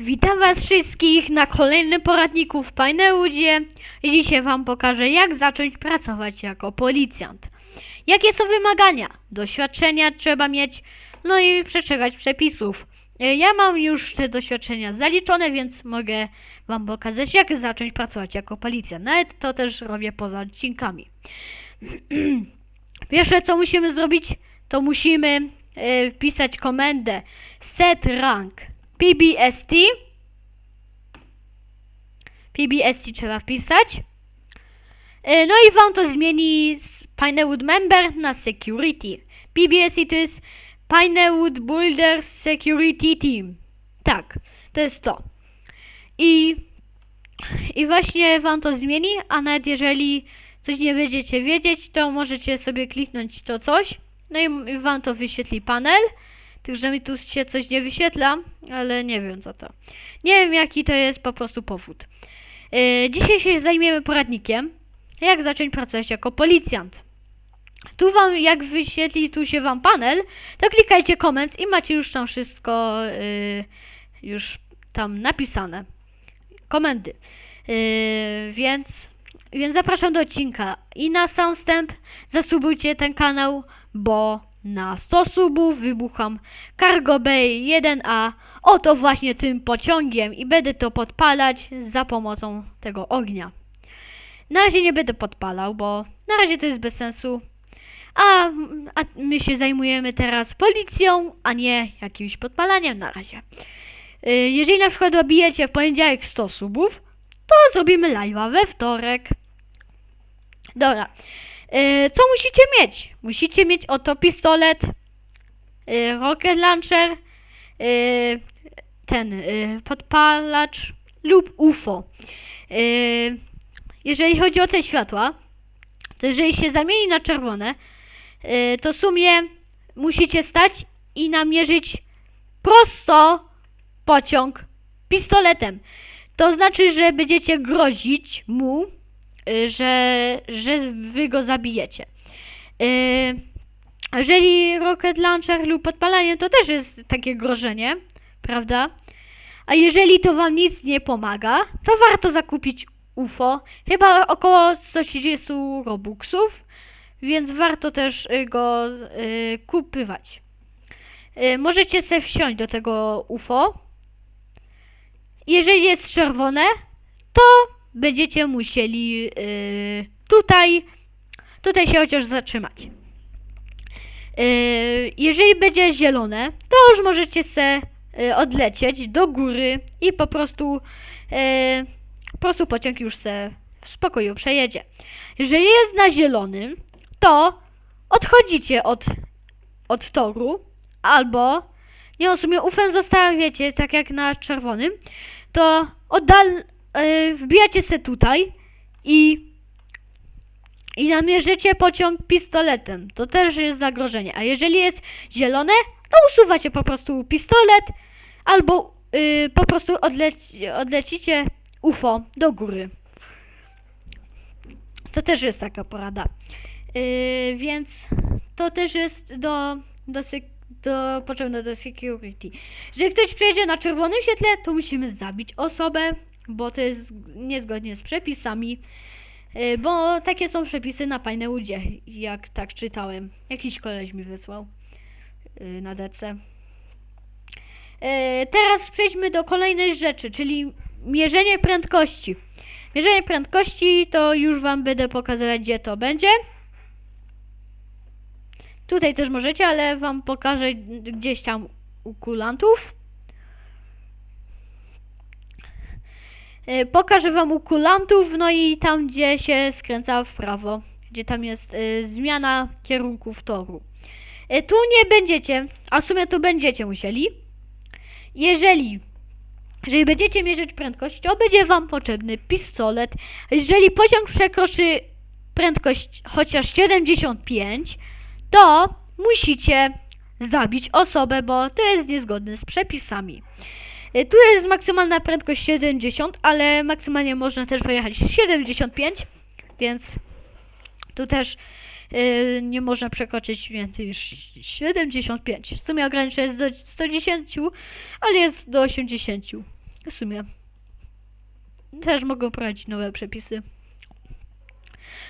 Witam Was wszystkich na kolejnym poradniku w Pinewoodie. I Dzisiaj Wam pokażę, jak zacząć pracować jako policjant. Jakie są wymagania? Doświadczenia trzeba mieć, no i przestrzegać przepisów. E, Ja mam już te doświadczenia zaliczone, więc mogę Wam pokazać, jak zacząć pracować jako policjant. Nawet to też robię poza odcinkami. Pierwsze, co musimy zrobić, to musimy e, wpisać komendę set rank PBST. PBST trzeba wpisać. E, No i wam to zmieni z Pinewood Member na Security. PBST to jest Pinewood Builders Security Team. Tak, to jest to. I, I właśnie wam to zmieni, a nawet jeżeli coś nie będziecie wiedzieć, to możecie sobie kliknąć to coś. No i wam to wyświetli panel. Także mi tu się coś nie wyświetla, ale nie wiem co to. Nie wiem jaki to jest po prostu powód. Yy, dzisiaj się zajmiemy poradnikiem, jak zacząć pracować jako policjant. Tu wam, jak wyświetli tu się wam panel, to klikajcie comments i macie już tam wszystko yy, już tam napisane. Komendy. Yy, więc, więc zapraszam do odcinka. I na sam wstęp zasubujcie ten kanał, bo na 100 subów wybucham Cargo Bay 1A oto właśnie tym pociągiem i będę to podpalać za pomocą tego ognia. Na razie nie będę podpalał, bo na razie to jest bez sensu. A, a my się zajmujemy teraz policją, a nie jakimś podpalaniem na razie. Y, Jeżeli na przykład dobijecie w poniedziałek 100 subów, to zrobimy live'a we wtorek. Dobra. Y, Co musicie mieć? Musicie mieć oto pistolet, y, rocket launcher, y, ten podpalacz lub UFO. Jeżeli chodzi o te światła, to jeżeli się zamieni na czerwone, to w sumie musicie stać i namierzyć prosto pociąg pistoletem. To znaczy, że będziecie grozić mu, że, że wy go zabijecie. Y, Jeżeli rocket launcher lub podpalanie, to też jest takie grożenie, prawda? A jeżeli to wam nic nie pomaga, to warto zakupić UFO. Chyba około 130 robuxów, więc warto też y, go y, kupywać. Y, możecie sobie wsiąść do tego UFO. Jeżeli jest czerwone, to będziecie musieli y, tutaj, tutaj się chociaż zatrzymać. Y, jeżeli będzie zielone, to już możecie se y, odlecieć do góry i po prostu, y, po prostu pociąg już se w spokoju przejedzie. Jeżeli jest na zielonym, to odchodzicie od, od toru albo, nie w sumie ufem zostawiacie, tak jak na czerwonym, to oddal, y, wbijacie se tutaj i i namierzycie pociąg pistoletem. To też jest zagrożenie. A jeżeli jest zielone, to usuwacie po prostu pistolet albo y, po prostu odleci, odlecicie UFO do góry. To też jest taka porada. Y, więc to też jest do, do, do potrzebne do security. Jeżeli ktoś przejedzie na czerwonym świetle, to musimy zabić osobę, bo to jest niezgodnie z przepisami. Y, Bo takie są przepisy na Pinewoodzie, jak tak czytałem. Jakiś koleś mi wysłał y, na DC. Y, Teraz przejdźmy do kolejnej rzeczy, czyli mierzenie prędkości. Mierzenie prędkości to już Wam będę pokazywać, gdzie to będzie. Tutaj też możecie, ale Wam pokażę gdzieś tam u kulantów. Y, Pokażę wam u kulantów, no i tam, gdzie się skręca w prawo, gdzie tam jest y, zmiana kierunków toru. Y, tu nie będziecie, a w sumie tu będziecie musieli. Jeżeli, jeżeli będziecie mierzyć prędkość, to będzie wam potrzebny pistolet. Jeżeli pociąg przekroczy prędkość chociaż 75, to musicie zabić osobę, bo to jest niezgodne z przepisami. Y, Tu jest maksymalna prędkość 70, ale maksymalnie można też pojechać 75, więc tu też y, nie można przekroczyć więcej niż 75. W sumie ograniczenie jest do 110, ale jest do 80. W sumie. Też mogą prowadzić nowe przepisy.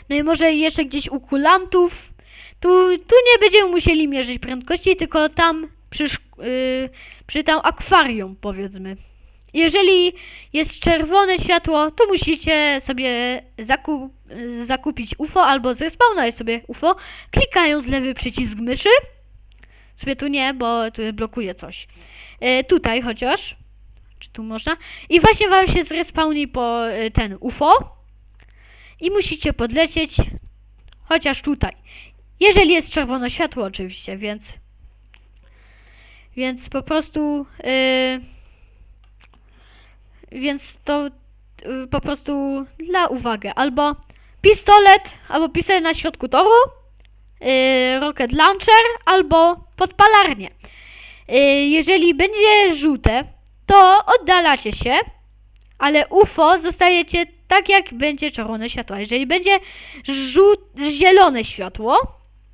No i może jeszcze gdzieś u kulantów. Tu, tu nie będziemy musieli mierzyć prędkości, tylko tam przy, szk- y, przy tam akwarium powiedzmy. Jeżeli jest czerwone światło, to musicie sobie zaku- y, zakupić UFO albo zrespawnować sobie UFO, klikając lewy przycisk myszy. Sobie tu nie, bo tu blokuje coś. E, tutaj chociaż. Czy tu można? I właśnie wam się zrespawni po e, ten UFO. I musicie podlecieć chociaż tutaj. Jeżeli jest czerwone światło oczywiście, więc więc po prostu e, więc to e, po prostu dla uwagi. Albo pistolet, albo pistolet na środku toru, e, rocket launcher, albo podpalarnie. Y, Jeżeli będzie żółte, to oddalacie się, ale UFO zostajecie tak, jak będzie czerwone światło. Jeżeli będzie żół- zielone światło,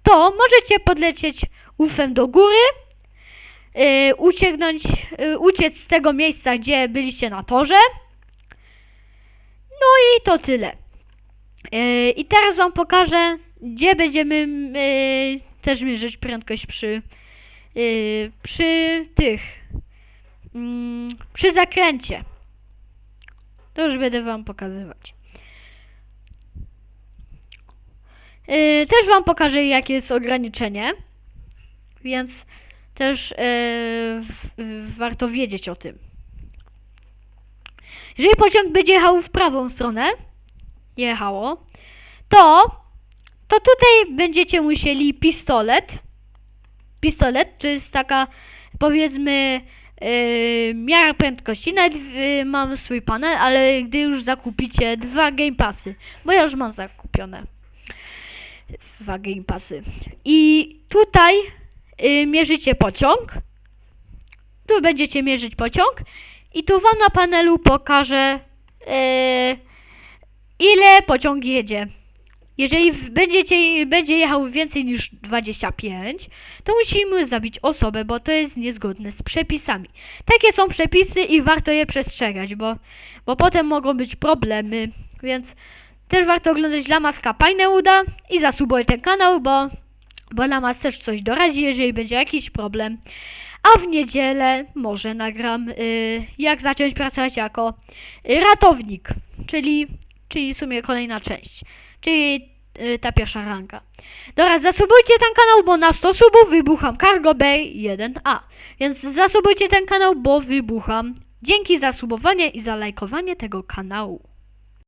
to możecie podlecieć UFem do góry, y, ucieknąć, y, uciec z tego miejsca, gdzie byliście na torze. No i to tyle. Y, I teraz wam pokażę, gdzie będziemy y, też mierzyć prędkość przy yy, przy tych mm, przy zakręcie. To już będę wam pokazywać. Yy, też wam pokażę jakie jest ograniczenie. Więc też w, warto wiedzieć o tym. Jeżeli pociąg będzie jechał w prawą stronę, jechało, to to tutaj będziecie musieli pistolet pistolet, to jest taka powiedzmy yy, miara prędkości. Nawet yy, mam swój panel, ale gdy już zakupicie dwa Game Passy, bo ja już mam zakupione dwa Game Passy. I tutaj yy, mierzycie pociąg. Tu będziecie mierzyć pociąg i tu wam na panelu pokażę yy, ile pociąg jedzie. Jeżeli będziecie, będzie jechał więcej niż 25, to musimy zabić osobę, bo to jest niezgodne z przepisami. Takie są przepisy i warto je przestrzegać, bo, bo potem mogą być problemy, więc też warto oglądać Lamaska Pineuda i zasubować ten kanał, bo, bo Lamas też coś doradzi, jeżeli będzie jakiś problem. A w niedzielę może nagram, y, jak zacząć pracować jako ratownik, czyli, czyli w sumie kolejna część czyli y, ta pierwsza ranka. Dobra, zasubujcie ten kanał, bo na 100 subów wybucham Cargo Bay 1A. Więc zasubujcie ten kanał, bo wybucham. Dzięki za subowanie i za lajkowanie tego kanału.